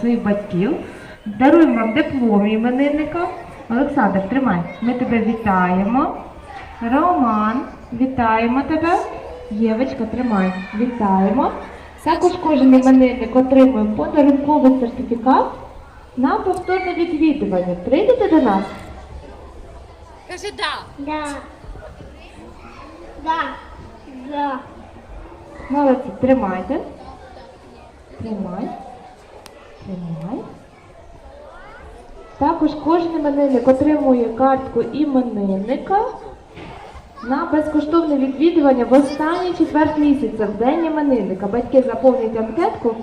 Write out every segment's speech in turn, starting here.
своїх батьків. Даруємо вам диплом іменинника. Олександр, тримай. Ми тебе вітаємо. Роман, вітаємо тебе. Євочка, тримай. Вітаємо. Також кожен іменинник отримує подарунковий сертифікат на повторне відвідування. Прийдете до нас? Кажи да. Да. Да. Да. Молодці, тримайте. Тримай. Тримай. Також кожен іменинник отримує картку іменинника на безкоштовне відвідування в останній четверть місяця, в день іменинника. Батьки заповнюють анкетку,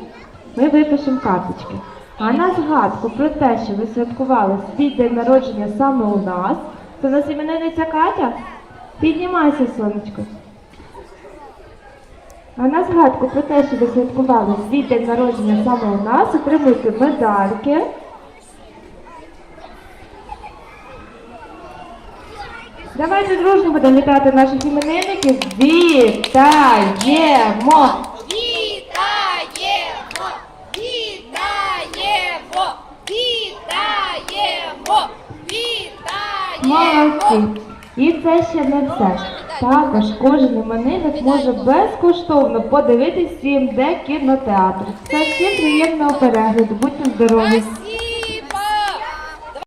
ми випишемо карточки. А на згадку про те, що ви святкували свій день народження саме у нас, то у нас іменинниця Катя, піднімайся, сонечко. А на згадку про те, що ви святкували свій день народження саме у нас, отримуйте медальки. Давайте дружно будемо вітати наших іменинників. Вітаємо! Вітаємо! Вітаємо! Вітаємо! Вітаємо! Молодці! І це ще не все. Також кожен іменинник може безкоштовно подивитись 7D кінотеатр. Це всім приємного перегляду. Будьте здорові!